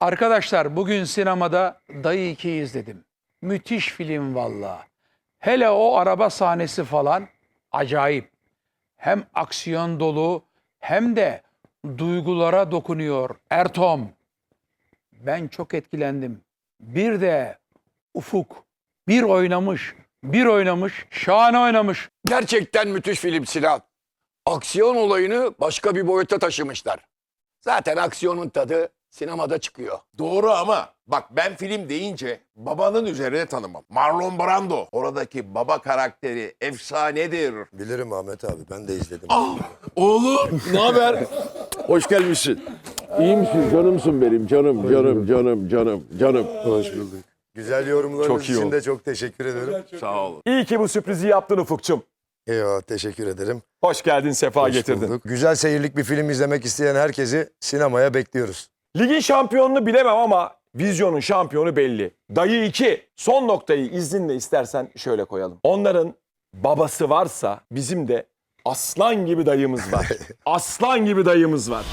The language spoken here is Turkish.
Arkadaşlar bugün sinemada Dayı 2 izledim. Müthiş film valla. Hele o araba sahnesi falan acayip. Hem aksiyon dolu hem de duygulara dokunuyor. Ertom. Ben çok etkilendim. Bir de Ufuk bir oynamış, bir oynamış, şahane oynamış. Gerçekten müthiş film Sinan. Aksiyon olayını başka bir boyuta taşımışlar. Zaten aksiyonun tadı sinemada çıkıyor. Doğru ama bak ben film deyince babanın üzerine tanımam. Marlon Brando oradaki baba karakteri efsanedir. Bilirim Ahmet abi ben de izledim. Oğlum ne haber? Hoş gelmişsin. İyi misin? Canımsın benim. Canım, canım, canım, canım, canım. Hoş bulduk. Güzel yorumlarınız Çok iyi için oldu. de çok teşekkür ederim. Sağ ol. İyi ki bu sürprizi yaptın Ufukçum. Eyvallah teşekkür ederim. Hoş geldin, sefa Hoş getirdin. bulduk. Güzel seyirlik bir film izlemek isteyen herkesi sinemaya bekliyoruz. Ligin şampiyonunu bilemem ama vizyonun şampiyonu belli. Dayı 2. Son noktayı izninle istersen şöyle koyalım. Onların babası varsa bizim de aslan gibi dayımız var. aslan gibi dayımız var.